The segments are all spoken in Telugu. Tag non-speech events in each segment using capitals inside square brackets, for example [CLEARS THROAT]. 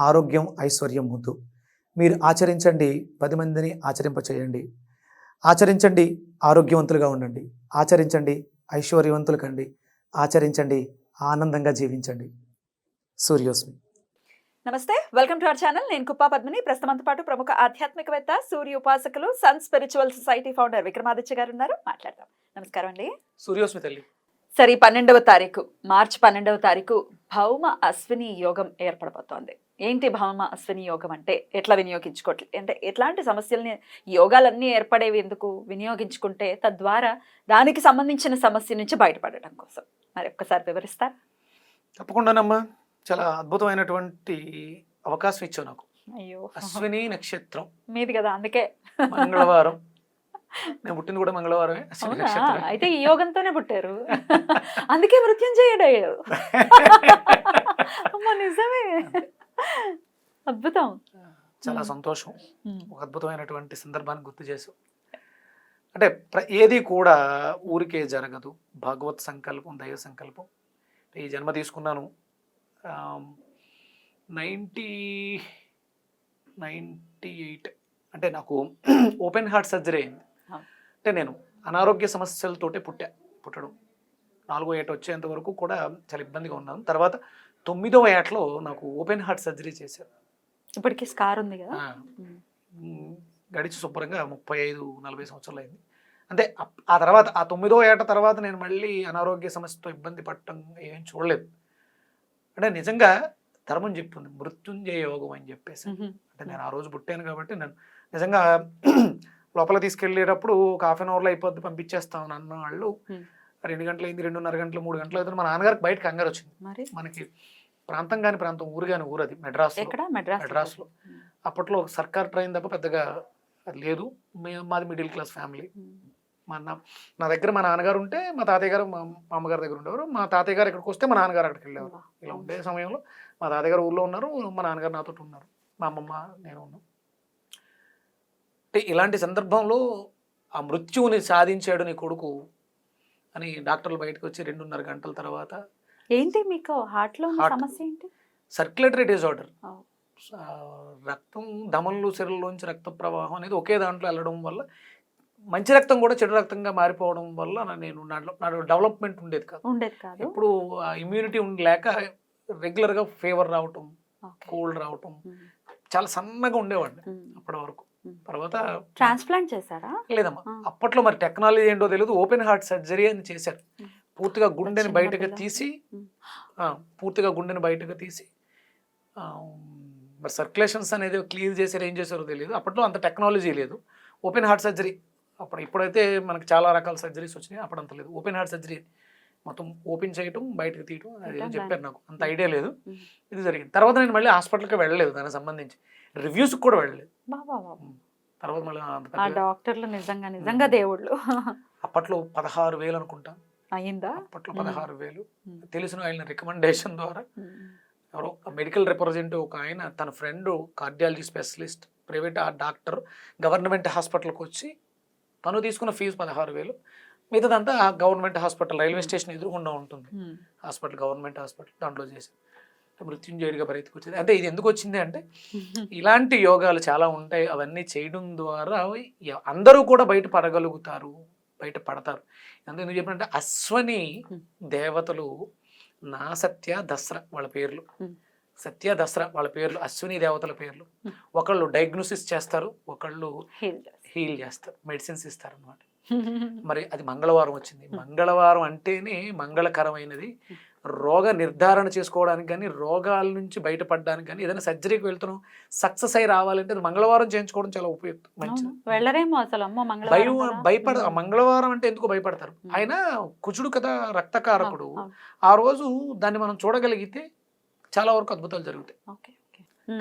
ఆరోగ్యం ఐశ్వర్యం వద్దు. మీరు ఆచరించండి పది మందిని ఆచరింపచేయండి. ఆచరించండి ఆరోగ్యవంతులుగా ఉండండి. ఆచరించండి ఐశ్వర్యవంతులు కండి ఆచరించండి ఆనందంగా జీవించండి. సూర్యోస్మి. నమస్తే వెల్కమ్ టు అవర్ ఛానల్. నేను కుప్పా పద్మిని. ప్రస్తుతంతో పాటు ప్రముఖ ఆధ్యాత్మికవేత్త సూర్య ఉపాసకులు sun spiritual society founder Vikramaditya garu ఉన్నారు. మాట్లాడదాం. నమస్కారం అండి. సూర్యోస్మి తల్లి. సరే పన్నెండవ తారీఖు మార్చి పన్నెండవ తారీఖు భౌమ అశ్విని యోగం ఏర్పడబోతోంది. ఏంటి భౌమ అశ్విని యోగం అంటే? ఎట్లా వినియోగించుకోవట్లేదు అంటే ఎట్లాంటి సమస్యల్ని యోగాలన్నీ ఏర్పడేవి ఎందుకు? వినియోగించుకుంటే తద్వారా దానికి సంబంధించిన సమస్య నుంచి బయటపడటం కోసం. మరి ఒక్కసారి వివరిస్తారు? తప్పకుండానమ్మా. చాలా అద్భుతమైనటువంటి అవకాశం ఇచ్చావు నాకు. అయ్యో. అశ్విని నక్షత్రం. మీది కదా అందుకే. మంగళవారం. నేను పుట్టింది కూడా మంగళవారమే. అయితే ఈ యోగంతోనే పుట్టారు. అందుకే మృత్యుంజయుడు అయ్యారు [LAUGHS] అమ్మ నిజమే. అద్భుతం. చాలా. సంతోషం. ఒక అద్భుతమైనటువంటి సందర్భాన్ని గుర్తు చేసావు అంటే ఏది కూడా ఊరికే జరగదు. భగవత్ సంకల్పం దైవ సంకల్పం. ఈ జన్మ తీసుకున్నాను. Ninety ninety eight. అంటే నాకు [CLEARS THROAT] ఓపెన్ హార్ట్ సర్జరీ అయింది. అంటే నేను అనారోగ్య సమస్యలతోటే పుట్టా పుట్టడం. నాలుగో ఏట వచ్చేంత వరకు కూడా చాలా ఇబ్బందిగా ఉన్నాను. తర్వాత తొమ్మిదవ ఏటలో నాకు ఓపెన్ హార్ట్ సర్జరీ చేశారు. ఇప్పటికి స్కార్ ఉంది కదా? గడిచి శుభ్రంగా ముప్పై ఐదు నలభై సంవత్సరాలు అయింది అంటే ఆ తర్వాత ఆ తొమ్మిదో ఏట తర్వాత నేను మళ్ళీ అనారోగ్య సమస్యతో ఇబ్బంది పడటం ఏం చూడలేదు. అంటే నిజంగా ధర్మం చెప్తుంది మృత్యుంజయ యోగం అని చెప్పేసి. అంటే నేను ఆ రోజు పుట్టాను కాబట్టి నేను నిజంగా [CLEARS THROAT] లోపల తీసుకెళ్ళేటప్పుడు ఒక హాఫ్ అన్ అవర్లో అయిపోద్ది పంపించేస్తాం అన్న వాళ్ళు. రెండు గంటలు అయింది రెండున్నర గంటలు మూడు గంటలు అవుతుంది. మా నాన్నగారికి బయట కంగారు వచ్చింది. మరి? మనకి ప్రాంతం కాని ప్రాంతం ఊరు కాని ఊరు అది. మెడ్రాస్ మెడ్రాస్లో. అప్పట్లో సర్కార్ ట్రైన్ తప్ప పెద్దగా అది లేదు మాది మిడిల్ క్లాస్ ఫ్యామిలీ. మా నా దగ్గర మా నాన్నగారు ఉంటే మా తాతయ్య గారు మా మా అమ్మగారి దగ్గర ఉండేవారు. మా తాతయ్య గారు ఇక్కడికి వస్తే మా నాన్నగారు అక్కడికి వెళ్ళేవారు. ఇలా ఉండే సమయంలో మా తాతయ్య గారు ఊళ్ళో ఉన్నారు. మా నాన్నగారు నాతో ఉన్నారు. మా అమ్మమ్మ నేను ఉన్నాం. అంటే ఇలాంటి సందర్భంలో ఆ మృత్యువుని సాధించాడు నీ కొడుకు అని డాక్టర్లు బయటకు వచ్చి రెండున్నర గంటల తర్వాత ఏంటి మీకు హార్ట్లో ఉన్న Heart. సమస్య ఏంటి సర్క్యులేటరీ డిజార్డర్. రక్తం దమన్లు సిరల్లోంచి రక్త ప్రవాహం అనేది ఒకే దాంట్లో వెళ్ళడం వల్ల మంచి రక్తం కూడా చెడు రక్తంగా మారిపోవడం వల్ల నేను నాలో నా డెవలప్మెంట్ ఉండేది కాదు ఉండేది కాదు ఎప్పుడు ఇమ్యూనిటీ లేక రెగ్యులర్గా ఫీవర్ రావటం. కోల్డ్ రావటం చాలా సన్నగా ఉండేవాడిని. అప్పటి వరకు. తర్వాత ట్రాన్స్ప్లాంట్ చేశారా లేదమ్మా. అప్పట్లో మరి టెక్నాలజీ ఏంటో తెలియదు ఓపెన్ హార్ట్ సర్జరీ అని చేశారు. పూర్తిగా గుండెని బయటకు. తీసి పూర్తిగా గుండెని బయటకు తీసి మరి సర్క్యులేషన్స్ అనేది క్లియర్ చేశారు ఏం చేశారో తెలియదు. అప్పట్లో అంత టెక్నాలజీ లేదు. Open heart surgery. అప్పుడు ఇప్పుడైతే మనకు చాలా రకాల సర్జరీస్ వచ్చినాయి. అప్పుడు అంత లేదు. ఓపెన్ హార్ట్ సర్జరీ మొత్తం ఓపెన్ చేయటం బయటకు తీయటం అది చెప్పారు నాకు. అంత ఐడియా లేదు. ఇది జరిగింది. తర్వాత నేను మళ్ళీ హాస్పిటల్కి వెళ్ళలేదు దానికి సంబంధించి. రివ్యూస్కి కూడా వెళ్ళలేదు. తర్వాత మళ్ళీ డాక్టర్లు నిజంగా నిజంగా దేవుళ్ళు. అప్పట్లో పదహారు వేలు అనుకుంటా. అయిందా? అప్పట్లో. పదహారు వేలు. తెలిసిన ఆయన రికమెండేషన్ ద్వారా ఎవరో మెడికల్ రిప్రజెంటేటివ్ ఒక ఆయన తన friend cardiology specialist private doctor government హాస్పిటల్కి వచ్చి తను తీసుకున్న ఫీజు పదహారు వేలు. మిగతాదంతా ఆ గవర్నమెంట్ హాస్పిటల్ రైల్వే స్టేషన్ ఎదురుగుండా ఉంటుంది. హాస్పిటల్ గవర్నమెంట్ హాస్పిటల్ దాంట్లో చేసి మృత్యుంజయుడిగా బయటకు వచ్చింది అంటే ఇది ఎందుకు వచ్చింది అంటే [LAUGHS] ఇలాంటి యోగాలు చాలా ఉంటాయి. అవన్నీ చేయడం ద్వారా అందరూ కూడా బయట పడగలుగుతారు. బయట పడతారు అందుకు ఎందుకు చెప్పినంటే అశ్వని. దేవతలు నా సత్య దసరా వాళ్ళ పేర్లు. సత్య దసరా వాళ్ళ పేర్లు అశ్విని దేవతల పేర్లు. ఒకళ్ళు డయాగ్నోసిస్ చేస్తారు ఒకళ్ళు. హీల్ చేస్తారు మెడిసిన్స్ ఇస్తారు అనమాట [LAUGHS] మరి అది మంగళవారం వచ్చింది మంగళవారం అంటేనే మంగళకరమైనది రోగ నిర్ధారణ చేసుకోవడానికి కానీ రోగాల నుంచి బయటపడడానికి కానీ ఏదైనా సర్జరీకి వెళ్తున్నాం సక్సెస్ అయి రావాలంటే అది మంగళవారం చేయించుకోవడం చాలా ఉపయుక్తం మంచిది. వెళ్ళరేమో అసలు భయం. భయపడ మంగళవారం అంటే ఎందుకు భయపడతారు. ఆయన కుచుడు కదా రక్తకారకుడు. ఆ రోజు దాన్ని మనం చూడగలిగితే చాలా వరకు అద్భుతాలు జరుగుతాయి.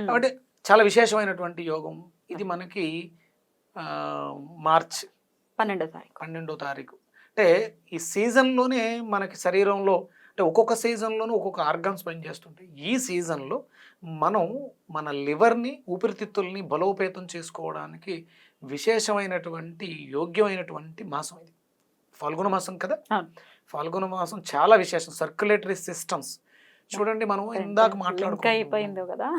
కాబట్టి చాలా విశేషమైనటువంటి యోగం. ఇది మనకి మార్చ్ పన్నెండో తారీఖు. పన్నెండో తారీఖు. అంటే ఈ సీజన్లోనే మనకి శరీరంలో అంటే ఒక్కొక్క సీజన్లోనూ ఒక్కొక్క ఆర్గన్స్ పనిచేస్తుంటాయి ఈ సీజన్లో మనం మన లివర్ని ఊపిరితిత్తుల్ని బలోపేతం చేసుకోవడానికి విశేషమైనటువంటి యోగ్యమైనటువంటి మాసం ఇది. ఫాల్గుణ మాసం కదా. ఫాల్గుణ మాసం చాలా విశేషం. Circulatory systems. చూడండి మనం ఇందాక అయిపోయిందో కదా?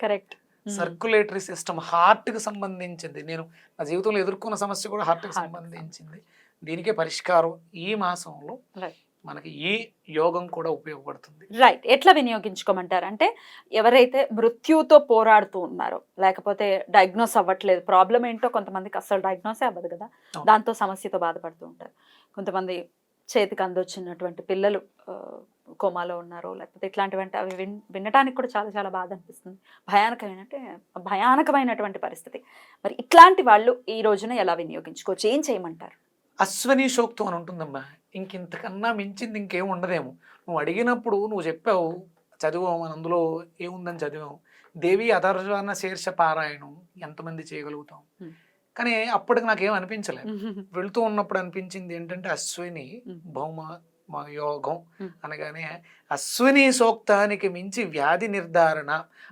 కరెక్ట్. సర్క్యులేటరీ సిస్టమ్ హార్ట్కి సంబంధించింది. నేను నా జీవితంలో ఎదుర్కొన్న సమస్య కూడా హార్ట్కి సంబంధించింది. దీనికే పరిష్కారం ఈ మాసంలో. మనకి ఈ యోగం కూడా ఉపయోగపడుతుంది. రైట్ ఎట్లా వినియోగించుకోమంటారు అంటే ఎవరైతే మృత్యుతో పోరాడుతూ ఉన్నారో లేకపోతే డయాగ్నోస్ అవ్వట్లేదు ప్రాబ్లం ఏంటో కొంతమందికి అసలు డయాగ్నోసే అవ్వదు కదా. దాంతో సమస్యతో బాధపడుతూ ఉంటారు. కొంతమంది చేతికి అందొచ్చినటువంటి పిల్లలు కోమాలో ఉన్నారు లేకపోతే ఇట్లాంటివంటి అవి విన్ వినడానికి కూడా చాలా చాలా బాధ అనిపిస్తుంది. భయానకమైన అంటే భయానకమైనటువంటి పరిస్థితి. మరి ఇట్లాంటి వాళ్ళు ఈ రోజున ఎలా వినియోగించుకోవచ్చు? ఏం చేయమంటారు? అశ్వని సూక్తం అని ఉంటుందమ్మా. ఇంకింతకన్నా మించింది ఇంకేం ఉండదేమో. నువ్వు అడిగినప్పుడు నువ్వు చెప్పావు చదివాము అని అందులో ఏముందని చదివాము దేవి అదర్జన శీర్ష పారాయణం ఎంతమంది చేయగలుగుతాం. కానీ అప్పటికి నాకేం అనిపించలేదు వెళ్తూ ఉన్నప్పుడు అనిపించింది ఏంటంటే అశ్విని. భౌమ మ- యోగం. అనగానే అశ్విని సూక్తానికి మించి వ్యాధి నిర్ధారణ.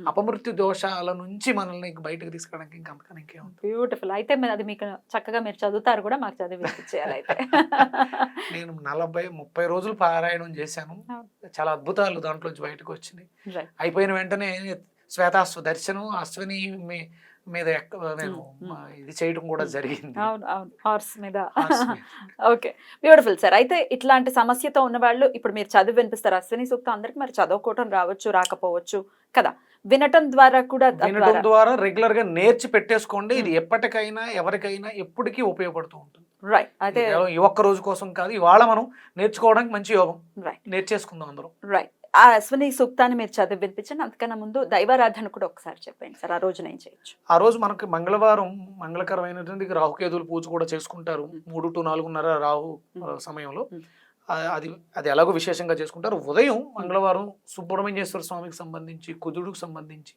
అపమృత్యు దోషాల నుంచి మనల్ని బయటకు తీసుకురావడానికి ఇంకా అంతకన్నా ఇంకేముంది బ్యూటిఫుల్ అయితే అది మీకు చక్కగా మీరు చదువుతారు కూడా మాకు చదివి అయితే [LAUGHS] నేను నలభై ముప్పై రోజులు పారాయణం చేశాను. చాలా అద్భుతాలు దాంట్లోంచి బయటకు వచ్చినాయి Right. అయిపోయిన వెంటనే శ్వేతాశ్వ దర్శనం అశ్విని మీ- మీద నేను ఇది చేయడం కూడా జరిగింది. అవును అవును. హార్స్ మీద. [LAUGHS] ఓకే. Beautiful sir. అయితే ఇట్లాంటి సమస్యతో ఉన్న వాళ్ళు ఇప్పుడు మీరు చదివి వినిపిస్తారు. అశ్విని సూక్తం అందరికి మరి చదువుకోవటం రావచ్చు రాకపోవచ్చు కదా. వినటం ద్వారా కూడా తద్వారా ద్వారా. రెగ్యులర్గా నేర్చి పెట్టేసుకోండి. ఇది ఎప్పటికైనా ఎవరికైనా ఎప్పటికీ ఉపయోగపడుతూ ఉంటుంది. రైట్ అయితే ఈ ఒక్క రోజు కోసం కాదు ఇవాళ మనం నేర్చుకోవడానికి మంచి యోగం. రైట్ నేర్చేసుకుందాం అందరం. రైట్ ఆ అశ్విని సూక్తాన్ని మీరు చదివి వినిపించండి. అంతకన్నా ముందు దైవారాధన కూడా ఒకసారి చెప్పండి సార్. ఆ రోజున ఏం చేయొచ్చు. ఆ రోజు మనకి మంగళవారం మంగళకరమైనటువంటి రాహుకేతులు పూజ కూడా చేసుకుంటారు. మూడు టు నాలుగున్నర రాహు సమయంలో. అది అది ఎలాగో విశేషంగా చేసుకుంటారు. ఉదయం మంగళవారం సుబ్రహ్మణ్యేశ్వర స్వామికి సంబంధించి కుజుడికి సంబంధించి.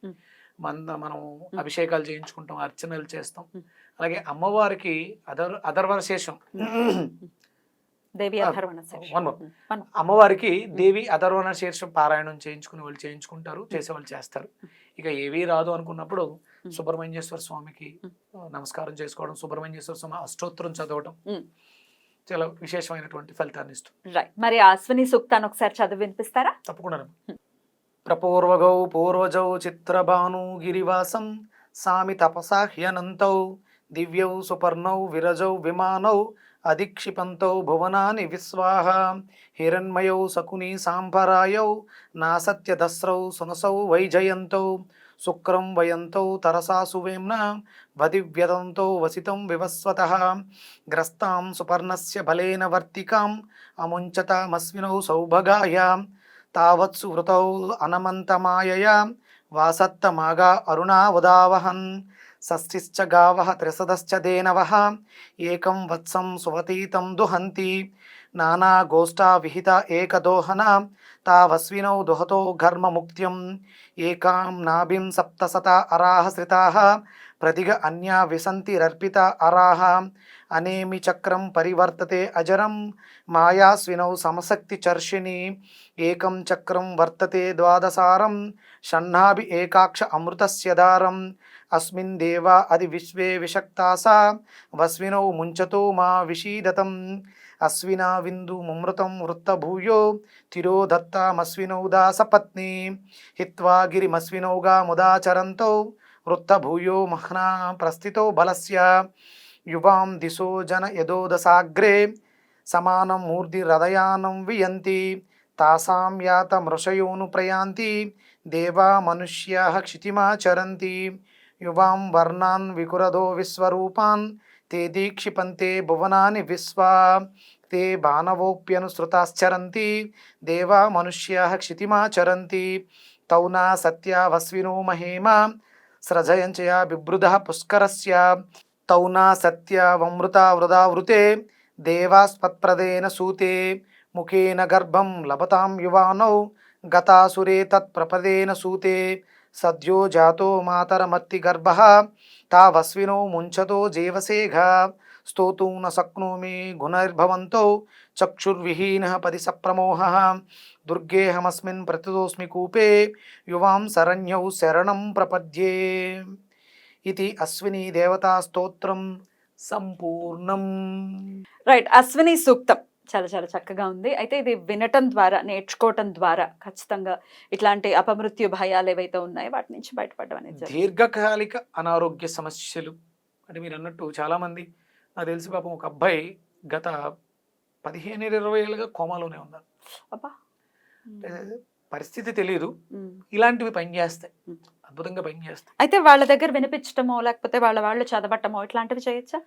మన మనం అభిషేకాలు చేయించుకుంటాం అర్చనలు చేస్తాం. అలాగే అమ్మవారికి అదర్ అధర్వణ శేషం దేవి అధర్వణ. అమ్మవారికి దేవి అధర్వణ శీర్షం పారాయణం చేయించుకునే వాళ్ళు చేయించుకుంటారు చేసేవాళ్ళు చేస్తారు. ఇక ఏవీ రాదు అనుకున్నప్పుడు సుబ్రహ్మణ్యేశ్వర స్వామికి నమస్కారం చేసుకోవడం సుబ్రహ్మణ్యేశ్వర స్వామి అష్టోత్తరం చదవడం. చాలా విశేషమైనటువంటి ఫలితాన్ని ఇస్తుంది. రైట్ మరి అశ్విని సూక్తాన్ని ఒకసారి చదివి వినిపిస్తారా? తప్పకుండా ప్రపూర్వగౌ పూర్వజౌ చిత్రభాను గిరివాసం సామి తపసాహ్యనంతౌ దివ్యౌ సుపర్ణౌ విరజౌ విమానౌ అధిక్షిపంతౌ భువనాని విశ్వాహ. హిరణ్మయౌ శకుని సాంబరాయౌ నాసత్యదస్రౌ సునసౌ వైజయంతౌ. శుక్రం వయంతౌ తరసా సువేమ్న వదివ్యదంతో వసితం వివస్వత. గ్రస్తాం సుపర్ణస్య బలేన వర్తికాం అముంచతామస్మినౌ సౌభగాయ. తావత్సు వృతౌ అనమంతమాయయా వాసత్తమాగా అరుణావదావహన్. షష్ఠిశ్చ గావ త్రిసదశ్చ దేనవ. ఏకం వత్సం సువతీతం దుహంతి. నానా నానాగోష్టా విహిత ఏకదోహన. తావస్వినౌ దుహతో ఘర్మముక్త్యం ఏకాం నాభిం సప్తశత అరాహ శ్రితాः ప్రతిగ అన్యా విసంతిరర్పిత అరాహ. అనేమి చక్రం పరివర్తతే అజరం. మాయాస్వినౌ సమశక్తి చర్షిణి. ఏకం చక్రం వర్తతే ద్వాదసారం షణ్ణాభి ఏకాక్ష అమృతస్యదారం అస్మిన్ దేవా అది విశ్వే విషక్తాసా. వస్వినౌ ముంచతో మా విషీదతం. అశ్వినా విందు ముమృతం వృత్తభూయో. తిరోదత్తామస్వినౌ దాసపత్ని. హిత్వా గిరిమస్వినౌగా ముదాచరంతో. వృత్తభూయో మహ్నా ప్రస్థితో బలస్య. యువాం దిశో జన యదోదసాగ్రే సమానం మూర్ధి హృదయానం వియంతి. తాసాం యాత మృషయోను ప్రయాంతి. దేవా మనుష్యా క్షితిమాచరంతి. యువాం వర్ణాన్ వికురదో విశ్వరూపాన్. తే దీక్షిపంతే భువనాని విశ్వా. తే బాణవోప్యనుసృతాశ్చరంతి. దేవా మనుష్యా క్షితిమాచరంతి. తౌనా సత్యావస్వినో మహేమా. స్రజయంచయా బిభృద పుష్కరస్య తౌనా సత్య వమృత వృదావృతే దేవాస్పత్ప్రదేన సూతే ముఖేన గర్భం లభతాం యువానౌ గతాసురే తత్ప్రపదేన సూతే సద్యో జాతో మాతరమత్తి గర్భ తావస్వినో ముంచతో జీవసేఘ స్తోతూ న శక్నోమి గుణైర్భవంతో చక్షుర్విహీన పది సప్రమోహ దుర్గేహమస్మిన్ ప్రతిదోస్మి కూపే యువాం శరణ్యౌ శరణం ప్రపద్యే. ఇది అశ్విని దేవతా స్తోత్రం సంపూర్ణం. రైట్ అశ్విని సూక్తం. చాలా చాలా చక్కగా ఉంది. అయితే ఇది వినటం ద్వారా నేర్చుకోవటం ద్వారా ఖచ్చితంగా ఇట్లాంటి అపమృత్యు భయాలు ఏవైతే ఉన్నాయో వాటి నుంచి బయటపడడం అనేది. దీర్ఘకాలిక అనారోగ్య సమస్యలు అంటే మీరు అన్నట్టు చాలామంది నాకు తెలిసి పాపం ఒక అబ్బాయి గత పదిహేను ఇరవై ఏళ్ళుగా కోమాలోనే ఉన్నారు పరిస్థితి తెలియదు. ఇలాంటివి పనిచేస్తాయి. అద్భుతంగా పనిచేస్తాయి అయితే వాళ్ళ దగ్గర వినిపించటమో లేకపోతే వాళ్ళ వాళ్ళు చదవటమో ఇట్లాంటివి చేయొచ్చా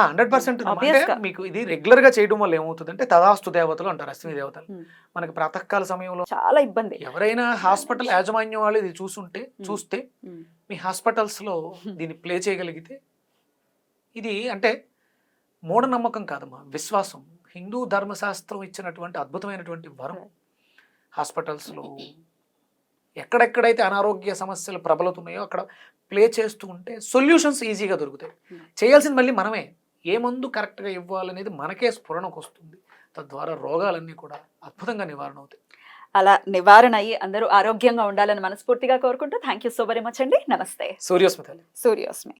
హండ్రెడ్ పర్సెంట్. మీకు ఇది రెగ్యులర్గా చేయడం వల్ల ఏమవుతుంది అంటే తదాస్తు దేవతలు అంటారు అశ్విని దేవతలు. మనకి ప్రాతకాల సమయంలో చాలా ఇబ్బంది ఎవరైనా హాస్పిటల్ యాజమాన్యం వాళ్ళు ఇది చూసుంటే చూస్తే. మీ హాస్పిటల్స్లో [LAUGHS] దీన్ని ప్లే చేయగలిగితే ఇది అంటే మూఢనమ్మకం కాదమ్మా విశ్వాసం. హిందూ ధర్మశాస్త్రం ఇచ్చినటువంటి అద్భుతమైనటువంటి వరం. హాస్పిటల్స్లో ఎక్కడెక్కడైతే అనారోగ్య సమస్యలు ప్రబలుతున్నాయో అక్కడ ప్లే చేస్తూ ఉంటే సొల్యూషన్స్ ఈజీగా దొరుకుతాయి. Hmm. చేయాల్సింది మళ్ళీ మనమే. ఏ మందు కరెక్ట్గా ఇవ్వాలనేది మనకే స్ఫురణకు వస్తుంది. తద్వారా రోగాలన్నీ కూడా అద్భుతంగా నివారణ అవుతాయి అలా నివారణ అయ్యి అందరూ ఆరోగ్యంగా ఉండాలని మనస్ఫూర్తిగా కోరుకుంటూ thank you so very much అండి. నమస్తే. సూర్యోస్మితలు. సూర్యోస్మి.